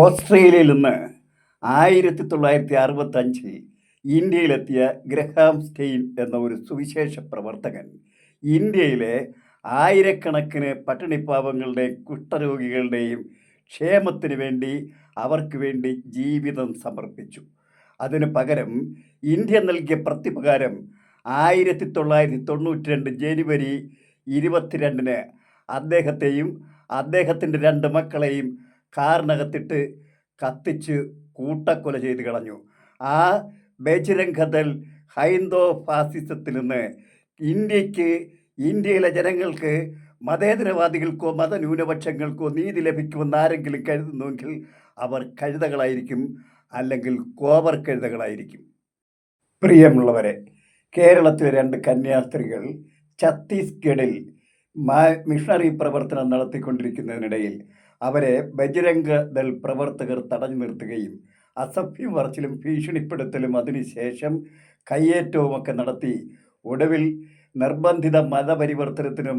ഓസ്ട്രേലിയയിൽ നിന്ന് ആയിരത്തി തൊള്ളായിരത്തി അറുപത്തഞ്ചിൽ ഇന്ത്യയിലെത്തിയ ഗ്രഹാം സ്റ്റെയിൻ എന്ന ഒരു സുവിശേഷ പ്രവർത്തകൻ. ഇന്ത്യയിലെ ആയിരക്കണക്കിന് പട്ടിണിപ്പാവങ്ങളുടെയും കുഷ്ഠരോഗികളുടെയും ക്ഷേമത്തിന് വേണ്ടി അവർക്ക് വേണ്ടി ജീവിതം സമർപ്പിച്ചു. അതിന് പകരം ഇന്ത്യ നൽകിയ പ്രത്യുപകാരം ആയിരത്തി തൊള്ളായിരത്തി തൊണ്ണൂറ്റി രണ്ട് ജനുവരി ഇരുപത്തിരണ്ടിന് അദ്ദേഹത്തെയും അദ്ദേഹത്തിന്റെ രണ്ട് മക്കളെയും കാറിനകത്തിട്ട് കത്തിച്ച് കൂട്ടക്കൊല ചെയ്ത് കളഞ്ഞു. ആ ബജരംഗദൾ ഹൈന്ദോ ഫാസിസത്തിൽ നിന്ന് ഇന്ത്യയ്ക്ക് ഇന്ത്യയിലെ ജനങ്ങൾക്ക് മതേതരവാദികൾക്കോ മതന്യൂനപക്ഷങ്ങൾക്കോ നീതി ലഭിക്കുമെന്ന് ആരെങ്കിലും കരുതുന്നുവെങ്കിൽ അവർ കഴുതകളായിരിക്കും അല്ലെങ്കിൽ കോവർ കഴുതകളായിരിക്കും. പ്രിയമുള്ളവരെ കേരളത്തിലെ രണ്ട് കന്യാസ്ത്രീകൾ ഛത്തീസ്ഗഡിൽ മിഷണറി പ്രവർത്തനം നടത്തിക്കൊണ്ടിരിക്കുന്നതിനിടയിൽ അവരെ ബജരംഗ ദൾ പ്രവർത്തകർ തടഞ്ഞു നിർത്തുകയും അസഭ്യം പറച്ചിലും ഭീഷണിപ്പെടുത്തലും അതിനുശേഷം കയ്യേറ്റവും ഒക്കെ നടത്തി. ഒടുവിൽ നിർബന്ധിത മതപരിവർത്തനത്തിനും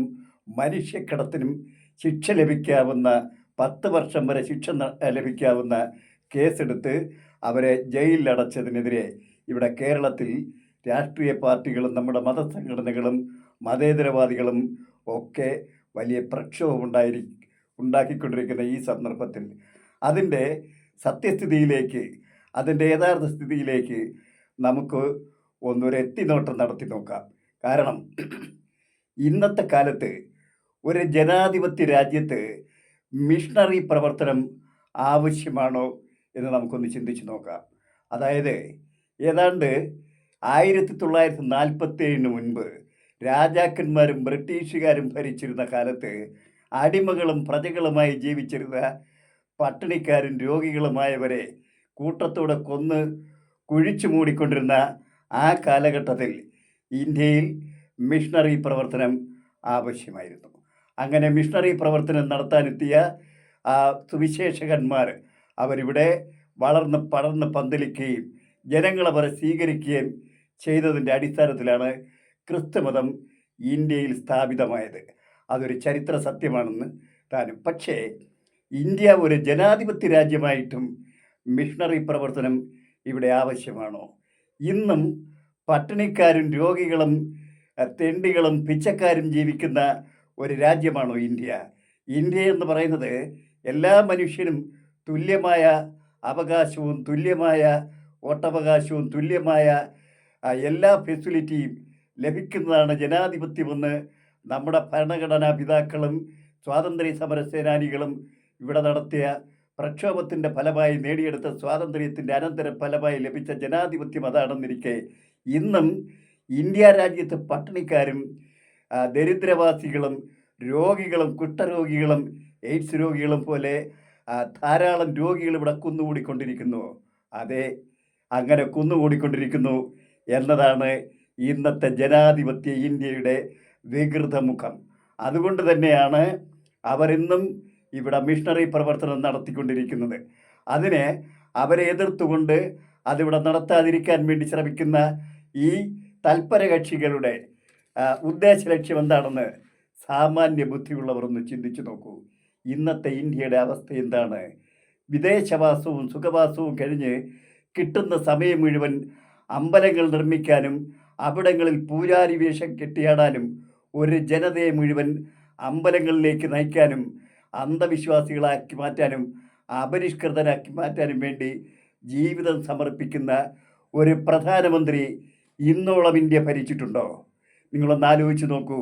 മനുഷ്യക്കടത്തിനും ശിക്ഷ ലഭിക്കാവുന്ന പത്ത് വർഷം വരെ ശിക്ഷ ലഭിക്കാവുന്ന കേസെടുത്ത് അവരെ ജയിലിലടച്ചതിനെതിരെ ഇവിടെ കേരളത്തിൽ രാഷ്ട്രീയ പാർട്ടികളും നമ്മുടെ മതസംഘടനകളും മതേതരവാദികളും ഒക്കെ വലിയ പ്രക്ഷോഭമുണ്ടായിരിക്കും ഉണ്ടാക്കിക്കൊണ്ടിരിക്കുന്ന ഈ സന്ദർഭത്തിൽ അതിന്റെ സത്യസ്ഥിതിയിലേക്ക് അതിന്റെ യഥാർത്ഥ സ്ഥിതിയിലേക്ക് നമുക്ക് ഒന്നൊരു എത്തിനോട്ടം നടത്തി നോക്കാം. കാരണം ഇന്നത്തെ കാലത്ത് ഒരു ജനാധിപത്യ രാജ്യത്ത് മിഷണറി പ്രവർത്തനം ആവശ്യമാണോ എന്ന് നമുക്കൊന്ന് ചിന്തിച്ച് നോക്കാം. അതായത് ഏതാണ്ട് ആയിരത്തി തൊള്ളായിരത്തി നാൽപ്പത്തേഴിന് മുൻപ് രാജാക്കന്മാരും ബ്രിട്ടീഷുകാരും ഭരിച്ചിരുന്ന കാലത്ത് അടിമകളും പ്രജകളുമായി ജീവിച്ചിരുന്ന പട്ടിണിക്കാരും രോഗികളുമായവരെ കൂട്ടത്തോടെ കൊന്ന് കുഴിച്ചു മൂടിക്കൊണ്ടിരുന്ന ആ കാലഘട്ടത്തിൽ ഇന്ത്യയിൽ മിഷണറി പ്രവർത്തനം ആവശ്യമായിരുന്നു. അങ്ങനെ മിഷണറി പ്രവർത്തനം നടത്താനെത്തിയ ആ സുവിശേഷകന്മാർ അവരിവിടെ വളർന്ന് പടർന്ന് പന്തലിക്കുകയും ജനങ്ങളെ വരെ സ്വീകരിക്കുകയും ചെയ്തതിന്റെ അടിസ്ഥാനത്തിലാണ് ക്രിസ്തുമതം ഇന്ത്യയിൽ സ്ഥാപിതമായത്. അതൊരു ചരിത്ര സത്യമാണെന്ന് താനും. പക്ഷേ ഇന്ത്യ ഒരു ജനാധിപത്യ രാജ്യമായിട്ടും മിഷണറി പ്രവർത്തനം ഇവിടെ ആവശ്യമാണോ? ഇന്നും പട്ടിണിക്കാരും രോഗികളും തെണ്ടികളും പിച്ചക്കാരും ജീവിക്കുന്ന ഒരു രാജ്യമാണോ ഇന്ത്യ? ഇന്ത്യ എന്ന് പറയുന്നത് എല്ലാ മനുഷ്യനും തുല്യമായ അവകാശവും തുല്യമായ വോട്ടവകാശവും തുല്യമായ എല്ലാ ഫെസിലിറ്റിയും ലഭിക്കുന്നതാണ് ജനാധിപത്യമെന്ന് നമ്മുടെ ഭരണഘടനാ പിതാക്കളും സ്വാതന്ത്ര്യ സമര സേനാനികളും ഇവിടെ നടത്തിയ പ്രക്ഷോഭത്തിന്റെ ഫലമായി നേടിയെടുത്ത സ്വാതന്ത്ര്യത്തിന്റെ അനന്തര ഫലമായി ലഭിച്ച ജനാധിപത്യം അതാണെന്നിരിക്കെ ഇന്നും ഇന്ത്യ രാജ്യത്ത് പട്ടിണിക്കാരും ദരിദ്രവാസികളും രോഗികളും കുഷ്ഠരോഗികളും എയ്ഡ്സ് രോഗികളും പോലെ ധാരാളം രോഗികൾ ഇവിടെ കുന്നുകൂടിക്കൊണ്ടിരിക്കുന്നു. അതെ അങ്ങനെ കുന്നുകൂടിക്കൊണ്ടിരിക്കുന്നു എന്നതാണ് ഇന്നത്തെ ജനാധിപത്യ ഇന്ത്യയുടെ വികൃതമുഖം. അതുകൊണ്ട് തന്നെയാണ് അവരിന്നും ഇവിടെ മിഷണറി പ്രവർത്തനം നടത്തിക്കൊണ്ടിരിക്കുന്നത്. അതിനെ അവരെ എതിർത്തുകൊണ്ട് അതിവിടെ നടത്താതിരിക്കാൻ വേണ്ടി ശ്രമിക്കുന്ന ഈ തൽപര കക്ഷികളുടെ ഉദ്ദേശ ലക്ഷ്യം എന്താണെന്ന് സാമാന്യ ബുദ്ധിയുള്ളവർ ഒന്ന് ചിന്തിച്ചു നോക്കൂ. ഇന്നത്തെ ഇന്ത്യയുടെ അവസ്ഥ എന്താണ്? വിദേശവാസവും സുഖവാസവും കഴിഞ്ഞ് കിട്ടുന്ന സമയം മുഴുവൻ അമ്പലങ്ങൾ നിർമ്മിക്കാനും അവിടങ്ങളിൽ പൂജാരി വേഷം കെട്ടിയാടാനും ഒരു ജനതയെ മുഴുവൻ അമ്പലങ്ങളിലേക്ക് നയിക്കാനും അന്ധവിശ്വാസികളാക്കി മാറ്റാനും അപരിഷ്കൃതരാക്കി മാറ്റാനും വേണ്ടി ജീവിതം സമർപ്പിക്കുന്ന ഒരു പ്രധാനമന്ത്രി ഇന്നോളം ഇന്ത്യ ഭരിച്ചിട്ടുണ്ടോ? നിങ്ങളൊന്ന് ആലോചിച്ച് നോക്കൂ.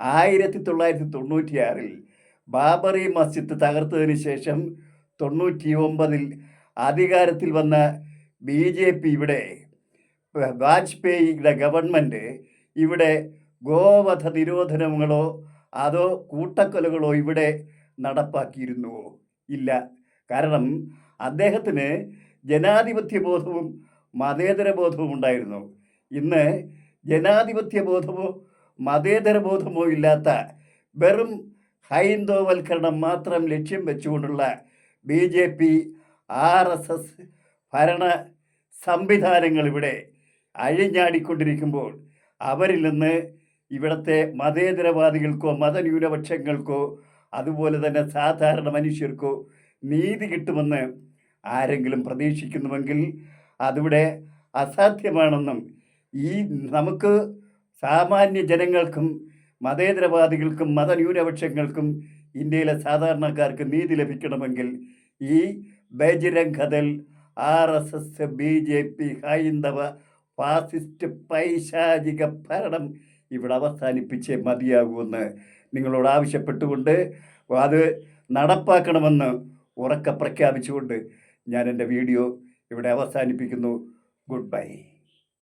ആയിരത്തി തൊള്ളായിരത്തി തൊണ്ണൂറ്റിയാറിൽ ബാബറി മസ്ജിദ് തകർത്തതിന് ശേഷം തൊണ്ണൂറ്റി ഒമ്പതിൽ അധികാരത്തിൽ വന്ന ബി ജെ പി ഇവിടെ വാജ്പേയിയുടെ ഗവൺമെന്റ് ഇവിടെ ഗോവധ നിരോധനങ്ങളോ അതോ കൂട്ടക്കൊലകളോ ഇവിടെ നടപ്പാക്കിയിരുന്നുവോ? ഇല്ല. കാരണം അദ്ദേഹത്തിന് ജനാധിപത്യ ബോധവും മതേതര ബോധവും ഉണ്ടായിരുന്നു. ഇന്ന് ജനാധിപത്യ ബോധമോ മതേതര ബോധമോ ഇല്ലാത്ത വെറും ഹൈന്ദവൽക്കരണം മാത്രം ലക്ഷ്യം വെച്ചുകൊണ്ടുള്ള B J P R S S ഭരണ സംവിധാനങ്ങൾ ഇവിടെ അഴിഞ്ഞാടിക്കൊണ്ടിരിക്കുമ്പോൾ അവരിൽ നിന്ന് ഇവിടുത്തെ മതേതരവാദികൾക്കോ മതന്യൂനപക്ഷങ്ങൾക്കോ അതുപോലെ തന്നെ സാധാരണ മനുഷ്യർക്കോ നീതി കിട്ടുമെന്ന് ആരെങ്കിലും പ്രതീക്ഷിക്കുന്നുവെങ്കിൽ അതിവിടെ അസാധ്യമാണെന്നും ഈ നമുക്ക് സാമാന്യ ജനങ്ങൾക്കും മതേതരവാദികൾക്കും മതന്യൂനപക്ഷങ്ങൾക്കും ഇന്ത്യയിലെ സാധാരണക്കാർക്ക് നീതി ലഭിക്കണമെങ്കിൽ ഈ Bajrang Dal R S S B J P ഹൈന്ദവ ഫാസിസ്റ്റ് പൈശാചിക ഭരണം ഇവിടെ അവസാനിപ്പിച്ചേ മതിയാകുമെന്ന് നിങ്ങളോട് ആവശ്യപ്പെട്ടുകൊണ്ട് അത് നടപ്പാക്കണമെന്ന് ഉറക്ക പ്രഖ്യാപിച്ചുകൊണ്ട് ഞാൻ എന്റെ വീഡിയോ ഇവിടെ അവസാനിപ്പിക്കുന്നു. Good bye.